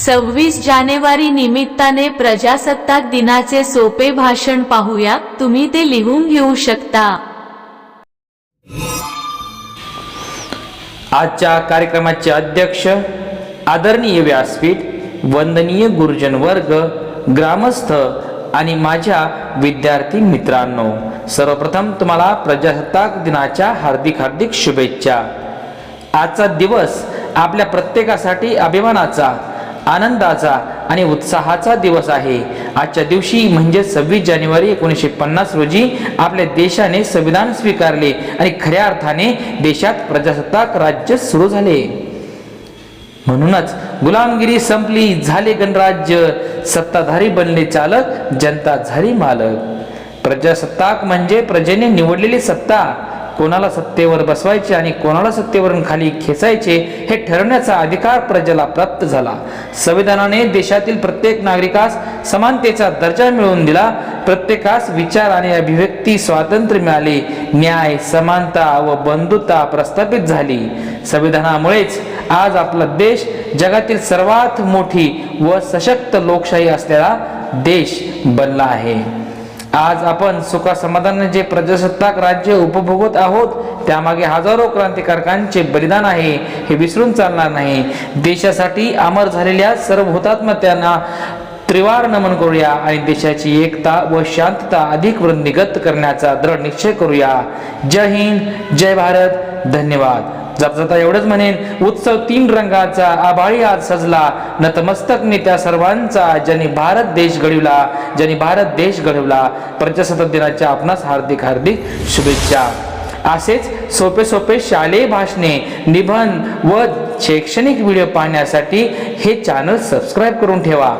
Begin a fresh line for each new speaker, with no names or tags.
सव्वीस जानेवारी निमित्ताने प्रजासत्ताक दिनाचे सोपे भाषण पाहूया तुम्ही ते लिहून घेऊ शकता.
आजच्या कार्यक्रमाचे अध्यक्ष आदरणीय व्यासपीठ वंदनीय गुरुजन वर्ग ग्रामस्थ आणि माझ्या विद्यार्थी मित्रांनो सर्वप्रथम तुम्हाला प्रजासत्ताक दिनाच्या हार्दिक हार्दिक शुभेच्छा. आजचा दिवस आपल्या प्रत्येकासाठी अभिमानाचा आनंदाचा आणि उत्साहाचा दिवस आहे. आजच्या दिवशी म्हणजे सव्वीस जानेवारी एकोणीसशे पन्नास रोजी आपल्या देशाने संविधान स्वीकारले आणि खऱ्या अर्थाने देशात प्रजासत्ताक राज्य सुरू झाले. म्हणूनच गुलामगिरी संपली झाले गणराज्य. सत्ताधारी बनले चालक जनता झाली मालक. प्रजासत्ताक म्हणजे प्रजेने निवडलेली सत्ता. कोणाला सत्तेवर बसवायचे आणि कोणाला सत्तेवरून खाली खेचायचे हे ठरवण्याचा अधिकार प्रजेला प्राप्त झाला. संविधानाने देशातील प्रत्येक नागरिकास समानतेचा दर्जा मिळवून दिला. प्रत्येकास विचार आणि अभिव्यक्ती स्वातंत्र्य मिळाले. न्याय समानता व बंधुता प्रस्थापित झाली. संविधानामुळेच आज आपला देश जगातील सर्वात मोठी व सशक्त लोकशाही असलेला देश बनला आहे. आज आपण सुखासमाधान जे प्रजासत्ताक राज्य उपभोगत आहोत त्यामागे हजारो क्रांतिकारकांचे बलिदान आहे हे विसरून चालणार नाही. देशासाठी अमर झालेल्या सर्व हुतात्मत्यांना त्रिवार नमन करूया आणि देशाची एकता व शांतता अधिक वृद्धिगत करण्याचा दृढ निश्चय करूया. जय हिंद जय भारत. धन्यवाद. जाता जाता एवढंच म्हणेन उत्सव तीन रंगाचा आभाळी आज सजला नतमस्तक नेत्या सर्वांचा ज्यांनी भारत देश घडविला ज्यांनी भारत देश घडवला. प्रजासत्ताक दिनाच्या आपणास हार्दिक हार्दिक शुभेच्छा. असेच सोपे सोपे शालेय भाषणे निबंध व शैक्षणिक व्हिडिओ पाहण्यासाठी हे चॅनल सबस्क्राईब करून ठेवा.